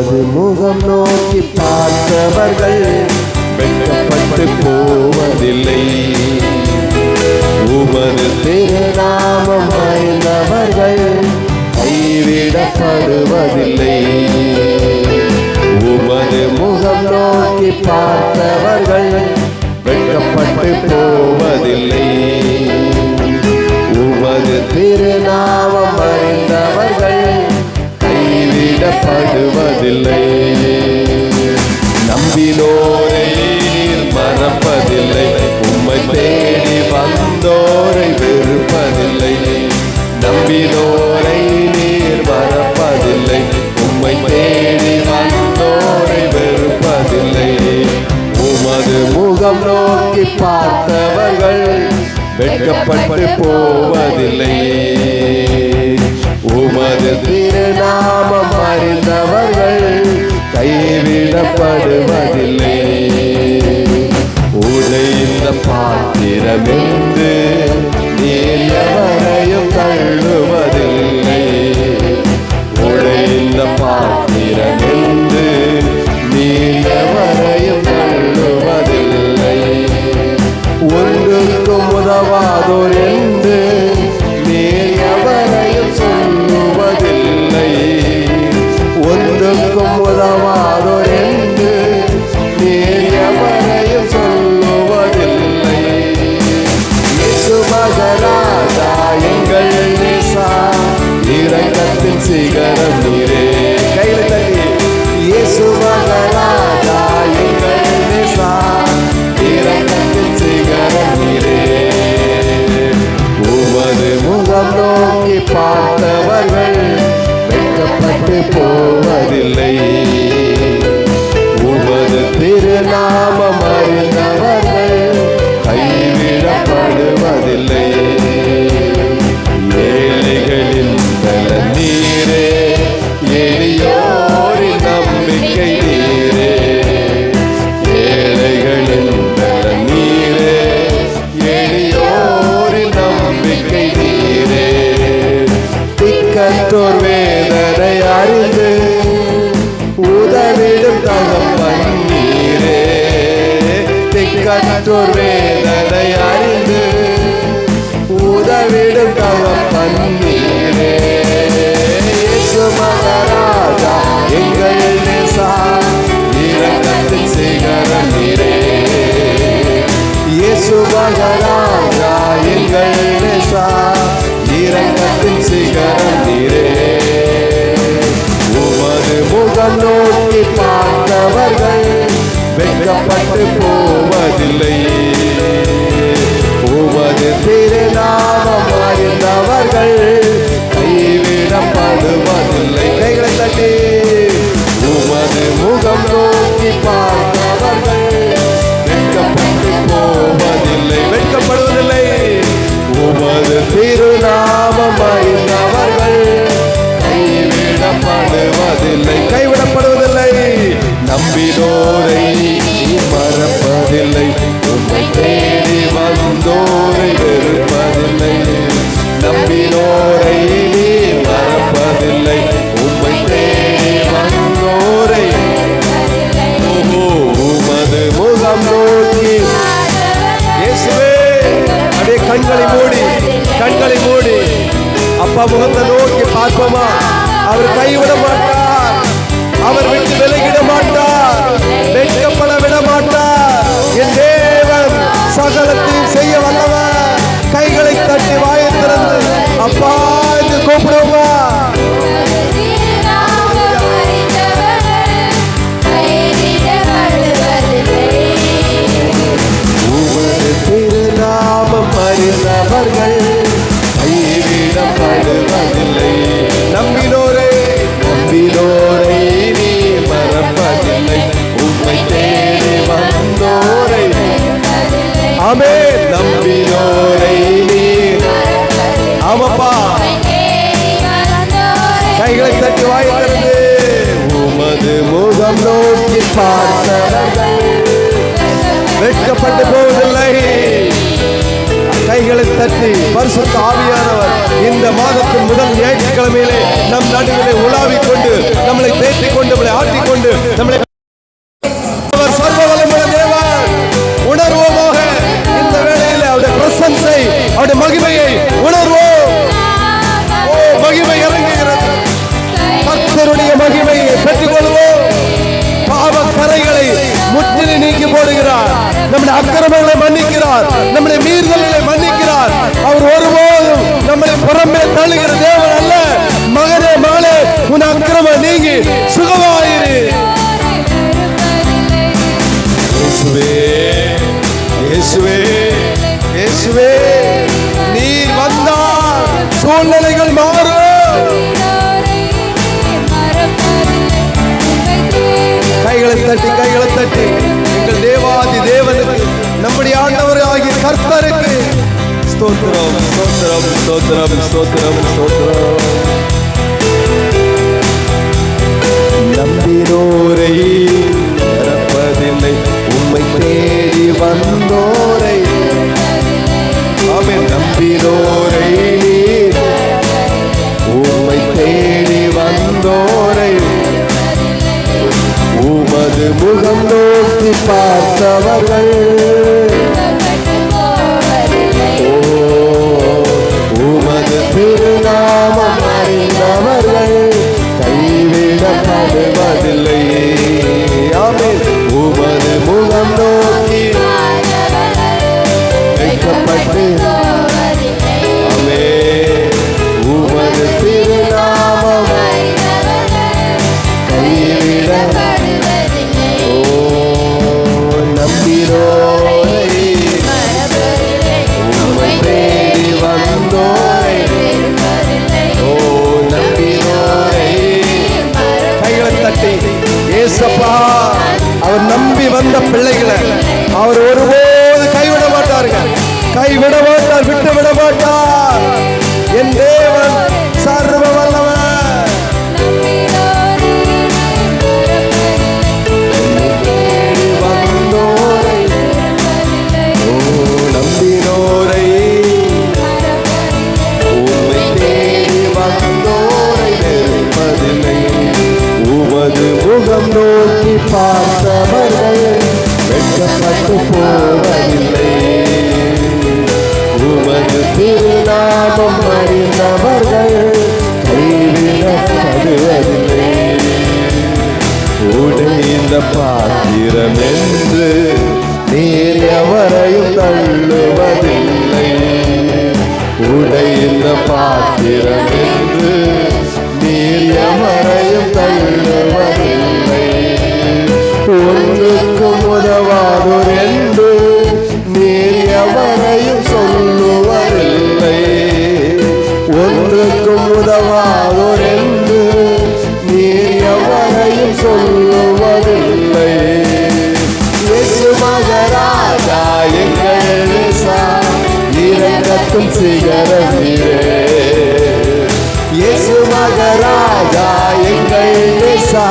உமது முகம் நோக்கி பார்த்தவர்கள் வெட்கப்பட்டு போவதில்லை. உமது திருநாமம் அறிந்தவர்கள் கைவிடப்படுவதில்லை. உமது முகம் நோக்கி பார்த்த கைவிடப்படுவதில்லை நம்பினோரை நீர் மறப்பதில்லை. உம்மை தேடி வந்தோரை வெறுப்பதில்லை. நம்பினோரை நீர் மறப்பதில்லை. உம்மை தேடி வந்தோரை வெறுப்பதில்லை. உமது முகம் நோக்கி பார்த்தவர்கள் வெட்கப்பட்டு போவதில்லை. உமது திருநாமம் அறிந்தவர்கள் கைவிடப்படுவதில்லை. உடைந்த பாத்திரமென்று திக்கற்றோர் வேதனை அறிந்து உதவிடும் தகப்பன் நீரே திக்கற்றோர் வேதனை அறிந்து உதவிடும் தகப்பன் நீரே இயேசு மகராஜா எங்கள் நேசா அறிந்தவர்கள் கைவிடப்படுவதில்லை. கைகளை தட்டி உமது முகம் நோக்கி பார்த்தவர்கள் வெட்கப்பட்டு போவதில்லை. வெட்கப்படுவதில்லை. உமது திருநாமம் அறிந்தவர்கள் கைவிடப்படுவதில்லை. கைவிடப்படுவதில்லை. நம்பினோரை அப்பா முகத்தை நோக்கி பார்ப்போமா? அவர் கைவிட மாட்டார். அவர் விட்டு விலகிட மாட்டார். வெட்கப்பட விட மாட்டார். என் தேவன் சகலத்தையும் செய்ய வல்லவர். கைகளை தட்டி வாயை திறந்து அப்பா என்று கூப்பிடுவோமா? திருநாமம் அறிந்தவர்கள் பார்த்தவர்கள் வெட்கப்பட்டு போவதில்லை. கைகளை தட்டி பரிசுத்த ஆவியானவர் இந்த மாதத்தின் முதல் ஞாயிற்றுக்கிழமையிலே நம் நடுவிலே உலாவிக் கொண்டு நம்மளை தேற்றிக் கொண்டு நம்மளை ஆட்டிக்கொண்டு நம்மளை புறம்பே தள்ளுகிற தேவன் அல்ல. மகனே மகளே உன் அக்கிரம நீங்கி சுகமாயிரு. இயேசுவே இயேசுவே இயேசுவே நீர் வந்தால் சூழ்நிலைகள் மாறும். கைகளை தட்டி கைகளை தட்டி. استطرب استطرب استطرب استطرب استطرب نبي نوري நம்பி வந்த பிள்ளைகளை அவர் ஒருபோது கைவிட மாட்டாருங்க கைவிட மாட்டார் விட்டு விட மாட்டார். என் தேவன் சர்வ இந்த பாத்திரம் என்று நீர் எவரையும் தள்ளுவதில்லை. உடை இந்த பாத்திரம் என்று நீர் எவரையும் காக்கும் சிகரம் நீரே. இயேசு மகராஜா எங்கள் இயேசா,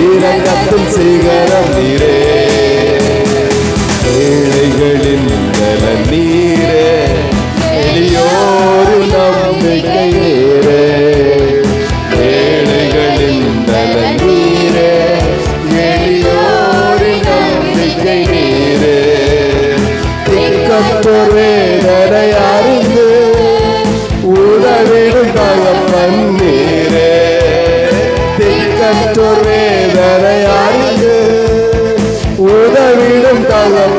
இரக்கத்தின் சிகரம் நீரே. உதவிடும்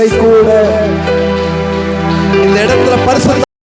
கரங்களை தட்டி